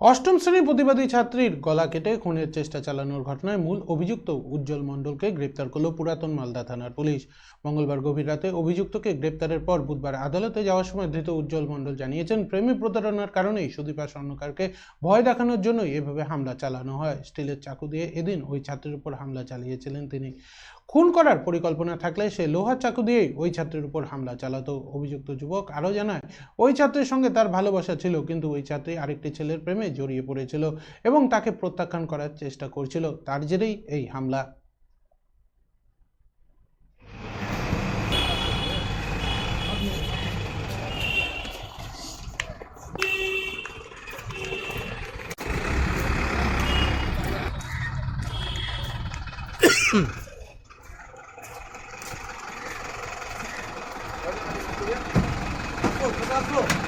অষ্টম শ্রেণির প্রতিবাদী ছাত্রীর গলা কেটে খুনের চেষ্টা চালানোর ঘটনায় মূল অভিযুক্ত উজ্জ্বল মণ্ডলকে গ্রেপ্তার করল পুরাতন মালদা থানার পুলিশ। মঙ্গলবার গভীর রাতে অভিযুক্তকে গ্রেপ্তারের পর বুধবার আদালতে যাওয়ার সময় ধৃত উজ্জ্বল মণ্ডল জানিয়েছেন, প্রেমী প্রতারণার কারণেই সুদীপা স্বর্ণকারকে ভয় দেখানোর জন্যই এভাবে হামলা চালানো হয়। স্টিলের চাকু দিয়ে এদিন ওই ছাত্রের উপর হামলা চালিয়েছিলেন তিনি। খুন করার পরিকল্পনা থাকলে সে লোহার চাকু দিয়েই ওই ছাত্রের উপর হামলা চালাতো। অভিযুক্ত যুবক আরও জানায়, ওই ছাত্রের সঙ্গে তার ভালোবাসা ছিল, কিন্তু ওই ছাত্রী আরেকটি ছেলের প্রেমে জড়িয়ে পড়েছিল এবং তাকে প্রত্যাখ্যান করার চেষ্টা করছিল। তার জেরেই এই হামলা।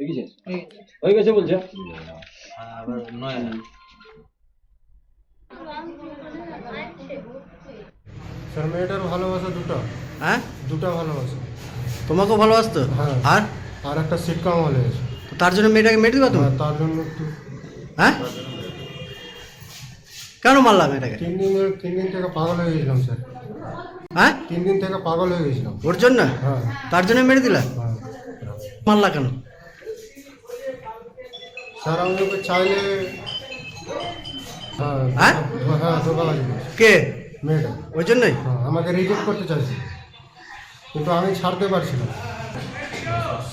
হয়ে গেছে বলছে। স্যার মেয়েটার ভালোবাসা দুটো। হ্যাঁ? দুটো ভালোবাসা। তোমাকেও ভালোবাসতো? হ্যাঁ। আর? আর একটা হলে তার জন্য মেয়েটাকে মেরে দিবা তুমি? তার জন্য একটু। হ্যাঁ? কেন মারলাম মেয়েটাকে? তিন দিন তিন দিন থেকে পাগল হয়ে গেছিলাম স্যার। হ্যাঁ? তিন দিন থেকে পাগল হয়ে গেছিলাম। ওর জন্য? হ্যাঁ। তার জন্য মেরে দিলা? হ্যাঁ। মারলা কেন? স্যার চাইলে হ্যাঁ হ্যাঁ? হ্যাঁ ধোকাবাজি করেছে কে? মেয়েটা। ওই জন্যই? হ্যাঁ আমাকে রিজেক্ট করতে চাইছে। কিন্তু আমি ছাড়তে পারছিলাম। না।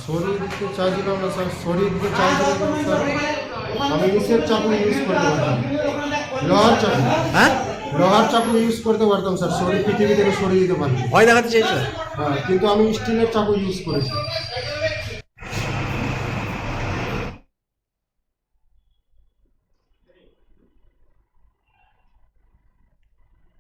শরীর দিতে চাইছিলাম না স্যার শরীর দিতে চাইছিলাম না স্যার আমি চাকু ইউজ করতে পারতাম। লোহার চাকু। হ্যাঁ? লোহার চাকু ইউজ করতে পারতাম স্যার। শরীর পৃথিবী থেকে সরিয়ে দিতে পারি ভয় দেখাতে চেয়েছিল হ্যাঁ কিন্তু আমি স্টিলের চাকু ইউজ করেছি।